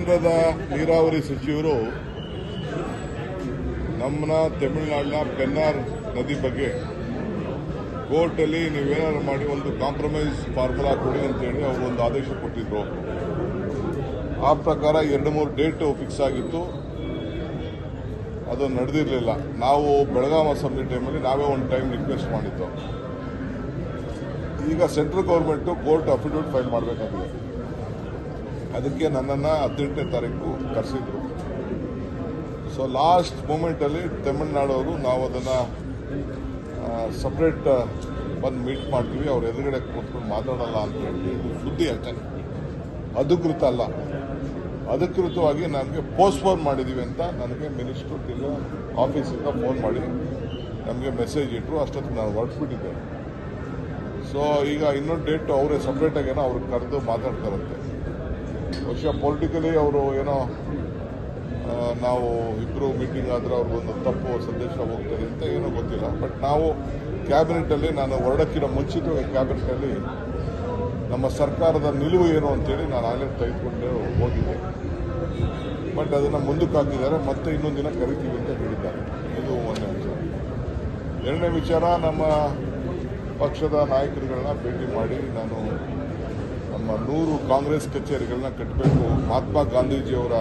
ಕೇಂದ್ರದ ನೀರಾವರಿ ಸಚಿವರು ನಮ್ಮನ್ನ ತಮಿಳುನಾಡಿನ ಪೆನ್ನಾರ್ ನದಿ ಬಗ್ಗೆ ಕೋರ್ಟಲ್ಲಿ ನೀವೇನಾದ್ರು ಮಾಡಿ ಒಂದು ಕಾಂಪ್ರಮೈಸ್ ಫಾರ್ಮುಲಾ ಕೊಡಿ ಅಂತೇಳಿ ಅವರು ಒಂದು ಆದೇಶ ಕೊಟ್ಟಿದ್ರು. ಆ ಪ್ರಕಾರ ಎರಡು ಮೂರು ಡೇಟ್ ಫಿಕ್ಸ್ ಆಗಿತ್ತು. ಅದು ನಡೆದಿರಲಿಲ್ಲ. ನಾವು ಬೆಳಗಾಂ ಅಸೆಂಬ್ಲಿ ಟೈಮಲ್ಲಿ ನಾವೇ ಒಂದು ಟೈಮ್ ರಿಕ್ವೆಸ್ಟ್ ಮಾಡಿದ್ದು. ಈಗ central government court affidavit file ಮಾಡಬೇಕಾಗಿದೆ. ಅದಕ್ಕೆ ನನ್ನನ್ನು ಹದಿನೆಂಟನೇ ತಾರೀಕು ಕರೆಸಿದ್ರು. ಸೊ ಲಾಸ್ಟ್ ಮೂಮೆಂಟಲ್ಲಿ ತಮಿಳುನಾಡವರು ನಾವು ಅದನ್ನು ಸಪ್ರೇಟ್ ಬಂದು ಮೀಟ್ ಮಾಡ್ತೀವಿ. ಅವ್ರ ಎದುರುಗಡೆ ಕೂತ್ಕೊಂಡು ಮಾತಾಡಲ್ಲ ಅಂತ ಹೇಳಿ ಸುದ್ದಿ ಅಷ್ಟೇ. ಅಧಿಕೃತ ಅಲ್ಲ. ಅಧಿಕೃತವಾಗಿ ನನಗೆ ಪೋಸ್ಟ್ಪೋನ್ ಮಾಡಿದ್ದೀವಿ ಅಂತ ನನಗೆ ಮಿನಿಸ್ಟ್ರು ಇಲ್ಲ ಆಫೀಸಿಂದ ಫೋನ್ ಮಾಡಿ ನಮಗೆ ಮೆಸೇಜ್ ಇಟ್ಟರು ಅಷ್ಟೊತ್ತಿಗೆ ನಾನು ಹೊರಟ್ಬಿಟ್ಟಿದ್ದೆ. ಸೊ ಈಗ ಇನ್ನೊಂದು ಡೇಟು ಅವರೇ ಸಪ್ರೇಟಾಗೇನೋ ಅವ್ರಿಗೆ ಕರೆದು ಮಾತಾಡ್ತಾರಂತೆ. ಬಹುಶಃ ಪೊಲಿಟಿಕಲಿ ಅವರು ಏನೋ ನಾವು ಇಬ್ಬರು ಮೀಟಿಂಗ್ ಆದರೆ ಅವ್ರಿಗೊಂದು ತಪ್ಪು ಸಂದೇಶ ಹೋಗ್ತದೆ ಅಂತ ಏನೂ ಗೊತ್ತಿಲ್ಲ. ಬಟ್ ನಾವು ಕ್ಯಾಬಿನೆಟಲ್ಲಿ ನಾನು ಹೊರಡಕ್ಕಿಂತ ಮುಂಚಿತವಾಗಿ ಕ್ಯಾಬಿನೆಟಲ್ಲಿ ನಮ್ಮ ಸರ್ಕಾರದ ನಿಲುವು ಏನು ಅಂತೇಳಿ ನಾನು ಆಗಲೇ ತೆಗೆದುಕೊಂಡು ಹೋಗಿದ್ದೆ. ಬಟ್ ಅದನ್ನು ಮುಂದಕ್ಕೆ ಹಾಕಿದ್ದಾರೆ ಮತ್ತೆ ಇನ್ನೊಂದು ದಿನ ಕರಿತೀವಿ ಅಂತ ಹೇಳಿದ್ದಾರೆ. ಇದು ಒಂದನೇ ವಿಚಾರ ಎರಡನೇ ವಿಚಾರ, ನಮ್ಮ ಪಕ್ಷದ ನಾಯಕರುಗಳನ್ನ ಭೇಟಿ ಮಾಡಿ ನಾನು ನಮ್ಮ ನೂರು ಕಾಂಗ್ರೆಸ್ ಕಚೇರಿಗಳನ್ನ ಕಟ್ಟಬೇಕು ಮಹಾತ್ಮ ಗಾಂಧೀಜಿಯವರ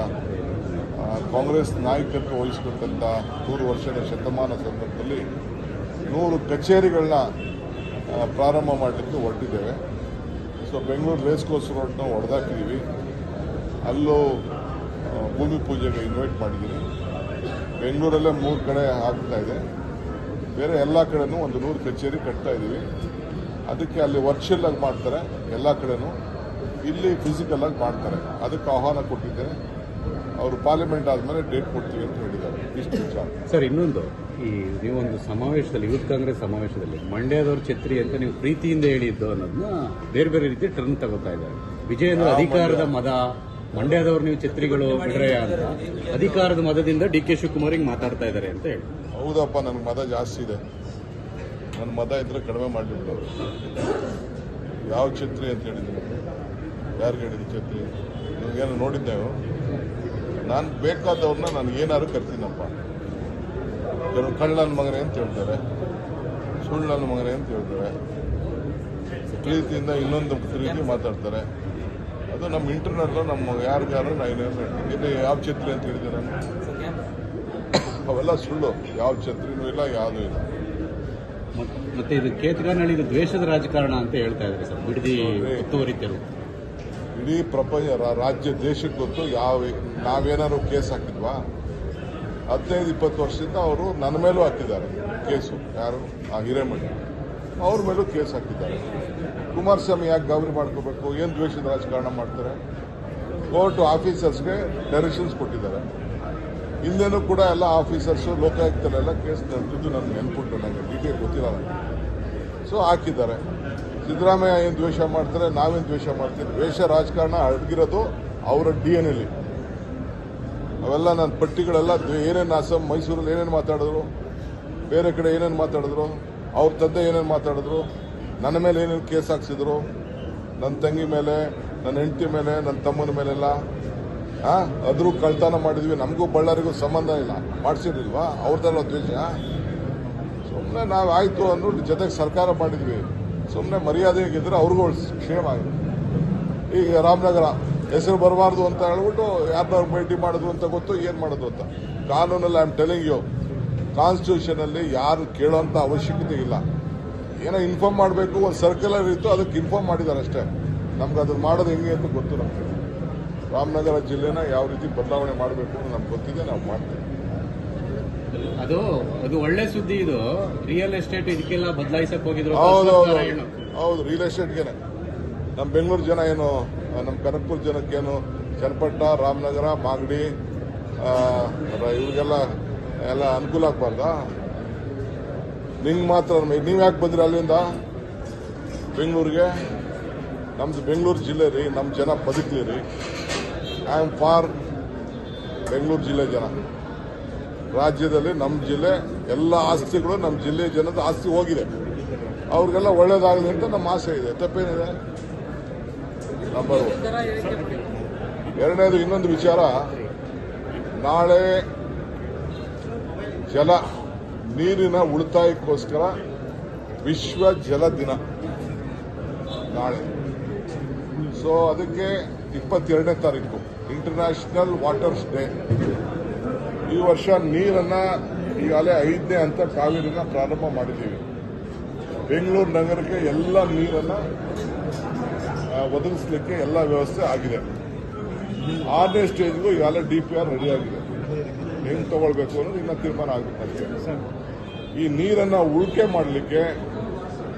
ಕಾಂಗ್ರೆಸ್ ನಾಯಕತ್ವ ವಹಿಸಿಕೊಂಡಂಥ ನೂರು ವರ್ಷದ ಶತಮಾನ ಸಂದರ್ಭದಲ್ಲಿ ನೂರು ಕಚೇರಿಗಳನ್ನ ಪ್ರಾರಂಭ ಮಾಡಲಿಕ್ಕೆ ಹೊರಟಿದ್ದೇವೆ. ಸೊ ಬೆಂಗಳೂರು ರೇಸ್ ಕೋರ್ಸ್ ರೋಡ್ನ ಹೊಡೆದಾಕಿದ್ದೀವಿ ಅಲ್ಲೂ ಭೂಮಿ ಪೂಜೆಗೆ ಇನ್ವೈಟ್ ಮಾಡಿದ್ದೀನಿ. ಬೆಂಗಳೂರಲ್ಲೇ ಮೂರು ಕಡೆ ಆಗ್ತಾ ಇದೆ. ಬೇರೆ ಎಲ್ಲ ಕಡೆನೂ ಒಂದು ನೂರು ಕಚೇರಿ ಕಟ್ತಾ ಇದ್ದೀವಿ ಅದಕ್ಕೆ ಅಲ್ಲಿ ವರ್ಚುವಲ್ ಆಗಿ ಮಾಡ್ತಾರೆ ಎಲ್ಲ ಕಡೆನೂ. ಇಲ್ಲಿ ಫಿಸಿಕಲ್ ಆಗಿ ಮಾಡ್ತಾರೆ. ಅದಕ್ಕೆ ಆಹ್ವಾನ ಕೊಟ್ಟಿದ್ದೇನೆ. ಅವರು ಪಾರ್ಲಿಮೆಂಟ್ ಆದಮೇಲೆ ಡೇಟ್ ಕೊಡ್ತೀವಿ ಅಂತ ಹೇಳಿದ್ದಾರೆ. ಇಷ್ಟು ವಿಚಾರ. ಸರ್ ಇನ್ನೊಂದು. ಈ ನೀವೊಂದು ಸಮಾವೇಶದಲ್ಲಿ ಯೂತ್ ಕಾಂಗ್ರೆಸ್ ಸಮಾವೇಶದಲ್ಲಿ ಮಂಡ್ಯದವ್ರ ಛತ್ರಿ ಅಂತ ನೀವು ಪ್ರೀತಿಯಿಂದ ಹೇಳಿದ್ದು ಅನ್ನೋದನ್ನ ಬೇರೆ ಬೇರೆ ರೀತಿ ಟರ್ನ್ ತಗೋತಾ ಇದ್ದಾರೆ. ವಿಜಯೇಂದ್ರ ಅಧಿಕಾರದ ಮದ ಮಂಡ್ಯದವ್ರು ನೀವು ಛತ್ರಿಗಳು ಬಿಡ್ರೆ ಅಂತ. ಅಧಿಕಾರದ ಮದದಿಂದ ಡಿ ಕೆ ಶಿವಕುಮಾರಿಗೆ ಮಾತಾಡ್ತಾ ಇದ್ದಾರೆ ಅಂತ ಹೇಳಿ. ಹೌದಪ್ಪ ನನಗೆ ಮದ ಜಾಸ್ತಿ ಇದೆ. ನನ್ನ ಮತ ಇದ್ರೆ ಕಡಿಮೆ ಮಾಡಲಿಲ್ಲ ಯಾವ ಛತ್ರಿ ಅಂತ ಹೇಳಿದ್ರು. ಯಾರಿಗೆ ಹೇಳಿದ್ರು ಛತ್ರಿ? ನಿಮಗೇನು ನೋಡಿದ್ದೆವು. ನಾನು ಬೇಕಾದವ್ರನ್ನ ನಾನು ಏನಾದ್ರು ಕರ್ತೀನಪ್ಪ. ಕೆಲವು ಕಳ್ಳನ ಮಗನೇ ಅಂತ ಹೇಳ್ತಾರೆ. ಸುಳ್ಳನ ಮಗನೇ ಅಂತ ಹೇಳ್ತಾರೆ. ಪ್ರೀತಿಯಿಂದ ಇನ್ನೊಂದು ರೀತಿ ಮಾತಾಡ್ತಾರೆ. ಅದು ನಮ್ಮ ಇಂಟರ್ನಲ್ ನಮ್ಮ ಯಾರಿಗಾರು ನಾನು ಏನೇನು ಹೇಳ್ತೀನಿ. ಇಲ್ಲಿ ಯಾವ ಛತ್ರಿ ಅಂತ ಹೇಳಿದೆ ನಾನು ಅವೆಲ್ಲ ಸುಳ್ಳು. ಯಾವ ಛತ್ರಿನೂ ಇಲ್ಲ ಯಾವುದೂ ಇಲ್ಲ. ಮತ್ತೆ ಇದು ಕೇತಗಾನಹಳ್ಳಿ ಇದು ದ್ವೇಷದ ರಾಜಕಾರಣ ಅಂತ ಹೇಳ್ತಾ ಇದ್ದಾರೆ ಸರ್ ಬಿಡದಿ ಒತ್ತುವರಿತರು ಇಡೀ ಪ್ರಪಂಚ ರಾಜ್ಯ ದೇಶಕ್ಕೆ ಗೊತ್ತು ಯಾವ ನಾವೇನಾದ್ರು ಕೇಸ್ ಹಾಕಿದ್ವಾ? ಹದಿನೈದು ಇಪ್ಪತ್ತು ವರ್ಷದಿಂದ ಅವರು ನನ್ನ ಮೇಲೂ ಹಾಕಿದ್ದಾರೆ ಕೇಸು ಯಾರು? ಆ ಹಿರೇಮಠ. ಅವ್ರ ಮೇಲೂ ಕೇಸ್ ಹಾಕಿದ್ದಾರೆ. ಕುಮಾರಸ್ವಾಮಿ ಯಾಕೆ ಗೌರಿ ಮಾಡ್ಕೋಬೇಕು? ಏನು ದ್ವೇಷದ ರಾಜಕಾರಣ ಮಾಡ್ತಾರೆ? ಕೋರ್ಟ್ ಆಫೀಸರ್ಸ್ಗೆ ಡೈರೆಕ್ಷನ್ಸ್ ಕೊಟ್ಟಿದ್ದಾರೆ. ಹಿಂದೆನೂ ಕೂಡ ಎಲ್ಲ ಆಫೀಸರ್ಸು, ಲೋಕಾಯುಕ್ತರೆಲ್ಲ ಕೇಸ್ ನಡೆದಿದ್ದು ನನಗೆ ನೆನ್ಪುಂಟು ನನಗೆ ಡೀಟೇಲ್ ಗೊತ್ತಿಲ್ಲ ನನಗೆ. ಸೊ ಹಾಕಿದ್ದಾರೆ. ಸಿದ್ದರಾಮಯ್ಯ ಏನು ದ್ವೇಷ ಮಾಡ್ತಾರೆ, ನಾವೇನು ದ್ವೇಷ ಮಾಡ್ತೀವಿ ದ್ವೇಷ ರಾಜಕಾರಣ ಅಡಗಿರೋದು ಅವರ ಡಿ ಎನ್ ಎಲ್ಲಿ ಅವೆಲ್ಲ ನನ್ನ ಪಟ್ಟಿಗಳೆಲ್ಲ ಏನೇನು ಅಸ್ಸಾಂ, ಮೈಸೂರಲ್ಲಿ ಏನೇನು ಮಾತಾಡಿದ್ರು, ಬೇರೆ ಕಡೆ ಏನೇನು ಮಾತಾಡಿದ್ರು, ಅವ್ರ ತಂದೆ ಏನೇನು ಮಾತಾಡಿದ್ರು, ನನ್ನ ಮೇಲೆ ಏನೇನು ಕೇಸ್ ಹಾಕ್ಸಿದ್ರು ನನ್ನ ತಂಗಿ ಮೇಲೆ, ನನ್ನ ಹೆಂಡತಿ ಮೇಲೆ ನನ್ನ ತಮ್ಮನ ಮೇಲೆಲ್ಲ. ಅದ್ರೂ ಕಳ್ತನ ಮಾಡಿದ್ವಿ. ನಮಗೂ ಬಳ್ಳಾರಿಗೂ ಸಂಬಂಧ ಇಲ್ಲ. ಮಾಡಿಸಿರ್ಲಿಲ್ವಾ? ಅವ್ರದ್ದೆಲ್ಲ ದ್ವೇಷ? ಸುಮ್ಮನೆ ನಾವು ಆಯ್ತು ಅಂದ್ಬಿಟ್ಟು ಜೊತೆಗೆ ಸರ್ಕಾರ ಮಾಡಿದ್ವಿ. ಸುಮ್ಮನೆ ಮರ್ಯಾದೆ ಮರ್ಯಾದೆಗಿದ್ರೆ ಅವ್ರಿಗೂ ಕ್ಷೇಮ ಆಗಿದೆ ಈಗ ರಾಮನಗರ ಹೆಸರು ಬರಬಾರ್ದು ಅಂತ ಹೇಳ್ಬಿಟ್ಟು ಯಾರನ್ನ ಭೇಟಿ ಮಾಡಿದ್ರು ಅಂತ ಗೊತ್ತು, ಏನು ಮಾಡೋದು ಅಂತ. ಕಾನೂನಲ್ಲಿ I am telling you constitution ಅಲ್ಲಿ ಯಾರು ಕೇಳೋಂಥ ಅವಶ್ಯಕತೆ ಇಲ್ಲ. ಏನೋ ಇನ್ಫಾರ್ಮ್ ಮಾಡಬೇಕು, ಒಂದು ಸರ್ಕ್ಯುಲರ್ ಇತ್ತು, ಅದಕ್ಕೆ ಇನ್ಫಾರ್ಮ್ ಮಾಡಿದ್ದಾರೆ ಅಷ್ಟೇ ನಮ್ಗೆ ಅದನ್ನು ಮಾಡೋದು ಹೆಂಗೆ ಅಂತ ಗೊತ್ತು ನಮಗೆ. ರಾಮನಗರ ಜಿಲ್ಲೆನ ಯಾವ ರೀತಿ ಬದಲಾವಣೆ ಮಾಡಬೇಕು ಅಂತ ನಮ್ಗೆ ಗೊತ್ತಿದೆ ನಾವು ಮಾಡ್ತೀವಿ. ಅದು ಅದು ಒಳ್ಳೆ ಸುದ್ದಿ ಇದು. ರಿಯಲ್ ಎಸ್ಟೇಟ್ ಇದಕ್ಕೆಲ್ಲ ಬದಲಾಯಿಸಕ್ ಹೋಗಿದ್ರು ಹೌದು ಹೌದು ಹೌದು ರಿಯಲ್ ಎಸ್ಟೇಟ್ಗೆನೆ ನಮ್ಮ ಬೆಂಗಳೂರು ಜನ ಏನು ನಮ್ಮ ಕನಕಪುರ ಜನಕ್ಕೇನು ಚನ್ನಪಟ್ಟ ರಾಮನಗರ ಮಾಗಡಿ ಇವ್ರಿಗೆಲ್ಲ ಎಲ್ಲ ಅನುಕೂಲ ಆಗ್ಬಾರ್ದಾ? ನಿಂಗೆ ಮಾತ್ರ ನೀವು ಯಾಕೆ ಬಂದ್ರಿ ಅಲ್ಲಿಂದ? ಬೆಂಗಳೂರಿಗೆ? ನಮ್ದು ಬೆಂಗಳೂರು ಜಿಲ್ಲೆ ರೀ ನಮ್ಮ ಜನ ಬದುಕಲಿ ರೀ. ಐ ಆಮ್ ಫಾರ್ ಬೆಂಗಳೂರು ಜಿಲ್ಲೆ ಜನ. ರಾಜ್ಯದಲ್ಲಿ ನಮ್ಮ ಜಿಲ್ಲೆ, ಎಲ್ಲ ಆಸ್ತಿಗಳು ನಮ್ಮ ಜಿಲ್ಲೆ ಜನದ ಆಸ್ತಿ ಹೋಗಿದೆ. ಅವ್ರಿಗೆಲ್ಲ ಒಳ್ಳೇದಾಗಲಿ ಅಂತ ನಮ್ಮ ಆಸೆ ಇದೆ. ತಪ್ಪೇನಿದೆ? ನಂಬರ್ ಎರಡನೇದು ಇನ್ನೊಂದು ವಿಚಾರ, ನಾಳೆ ಜಲ, ನೀರಿನ ಉಳಿತಾಯಕ್ಕೋಸ್ಕರ ವಿಶ್ವ ಜಲ ದಿನ ನಾಳೆ. ಸೊ ಅದಕ್ಕೆ ಇಪ್ಪತ್ತೆರಡನೇ ತಾರೀಕು. ಇಂಟರ್ನ್ಯಾಷನಲ್ ವಾಟರ್ಸ್ ಡೇ ಈ ವರ್ಷ ನೀರನ್ನ ಈಗಾಗಲೇ ಐದನೇ ಹಂತ ಕಾವೇರಿನ ಪ್ರಾರಂಭ ಮಾಡಿದ್ದೀವಿ. ಬೆಂಗಳೂರು ನಗರಕ್ಕೆ ಎಲ್ಲ ನೀರನ್ನ ಒದಗಿಸಲಿಕ್ಕೆ ಎಲ್ಲ ವ್ಯವಸ್ಥೆ ಆಗಿದೆ. ಆರನೇ ಸ್ಟೇಜ್ಗೂ ಈಗಾಗಲೇ ಡಿ ಪಿ ಆರ್ ರೆಡಿ ಆಗಿದೆ. ಹೆಂಗ್ ತಗೊಳ್ಬೇಕು ಅನ್ನೋದು ಇನ್ನ ತೀರ್ಮಾನ ಆಗುತ್ತೆ ಈ ನೀರನ್ನ ಉಳಿಕೆ ಮಾಡಲಿಕ್ಕೆ,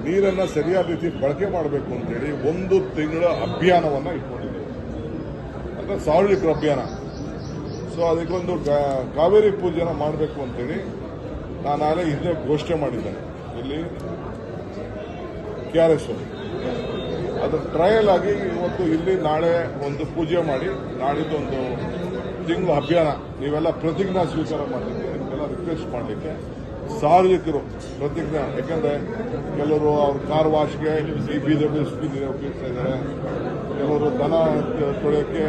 ನೀರನ್ನ ಸರಿಯಾದ ರೀತಿ ಬಳಕೆ ಮಾಡಬೇಕು ಅಂತೇಳಿ ಒಂದು ತಿಂಗಳ ಅಭಿಯಾನವನ್ನ ಇಟ್ಕೊಂಡಿದ್ದೀವಿ. ಅಂದ್ರೆ ಸಾರ್ವಜನಿಕರ ಅಭಿಯಾನ. ಸೊ ಅದಕ್ಕೊಂದು ಕಾವೇರಿ ಪೂಜೆನ ಮಾಡಬೇಕು ಅಂತೇಳಿ ನಾನು ಆಗಲೇ ಹಿಂದೆ ಘೋಷಣೆ ಮಾಡಿದ್ದೆ ಇಲ್ಲಿ ಕೆ ಆರ್ ಎಸ್ ಅದು ಟ್ರಯಲ್ ಆಗಿ ಇವತ್ತು ಇಲ್ಲಿ ನಾಳೆ ಒಂದು ಪೂಜೆ ಮಾಡಿ ನಾಳಿದ್ದೊಂದು ತಿಂಗಳು ಅಭಿಯಾನ. ನೀವೆಲ್ಲ ಪ್ರತಿಜ್ಞಾ ಸ್ವೀಕಾರ ಮಾಡಲಿಕ್ಕೆ, ನಿಮಗೆಲ್ಲ ರಿಕ್ವೆಸ್ಟ್ ಮಾಡಲಿಕ್ಕೆ ಸಾರ್ವಜನಿಕರು ಪ್ರತಿಜ್ಞಾ, ಯಾಕಂದ್ರೆ ಕೆಲವರು ಅವ್ರ ಕಾರ್ ವಾಶ್ಗೆ ಈ ಬಿ ಡಬ್ಲ್ಯೂ ಎಸ್ ಪಿ ಇದ್ದಾರೆ. ಕೆಲವರು ದನ ತೊಳೆಯೋಕ್ಕೆ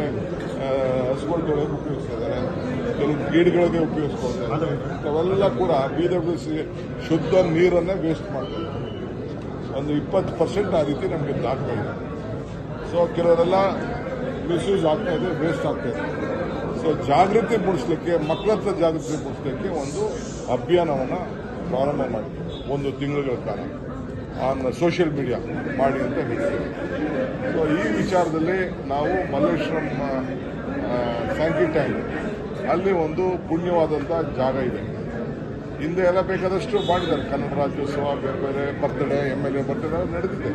ಹಸುಗಳು ತೊಳೆಯೋಕೆ ಉಪಯೋಗಿಸ್ತಾ ಇದ್ದಾರೆ ಕೆಲವು ಗೀಡ್ಗಳಿಗೆ ಉಪಯೋಗಿಸ್ಕೊಳ್ತಾ ಇದ್ದಾರೆ ಇಂಥವೆಲ್ಲ ಕೂಡ ಬಿ ಡಬ್ಲ್ಯೂ ಶುದ್ಧ ನೀರನ್ನೇ ವೇಸ್ಟ್ ಮಾಡ್ತಾರೆ ಒಂದು ಇಪ್ಪತ್ತು ಪರ್ಸೆಂಟ್ ಆ ರೀತಿ ನಮಗೆ ದಾಖಲೆ ಇದೆ. ಸೊ ಕೆಲವರೆಲ್ಲ ಮಿಸ್ಯೂಸ್ ಆಗ್ತಾ ಇದೆ ವೇಸ್ಟ್ ಆಗ್ತಾ ಇದೆ. ಸೊ ಜಾಗೃತಿ ಮೂಡಿಸ್ಲಿಕ್ಕೆ ಮಕ್ಕಳ ಹತ್ರ ಜಾಗೃತಿ ಮೂಡಿಸ್ಲಿಕ್ಕೆ ಒಂದು ಅಭಿಯಾನವನ್ನು ಪ್ರಾರಂಭ ಮಾಡಿದೆ ಒಂದು ತಿಂಗಳ ಕಾಲ. ಆನ್ ಸೋಷಿಯಲ್ ಮೀಡಿಯಾ ಮಾಡಿ ಅಂತ ಹೇಳ್ತೀವಿ. ಸೊ ಈ ವಿಚಾರದಲ್ಲಿ ನಾವು ಮಲ್ಲೇಶ್ವರಂ ಸ್ಯಾಂಕಿ ಟ್ಯಾಂಕ್ ಅಲ್ಲಿ ಒಂದು ಪುಣ್ಯವಾದಂಥ ಜಾಗ ಇದೆ. ಹಿಂದೆ ಎಲ್ಲ ಬೇಕಾದಷ್ಟು ಮಾಡಿದ್ದಾರೆ. ಕನ್ನಡ ರಾಜ್ಯೋತ್ಸವ, ಬೇರೆ ಬೇರೆ birthday M L A birthday ನಡೆದಿದೆ.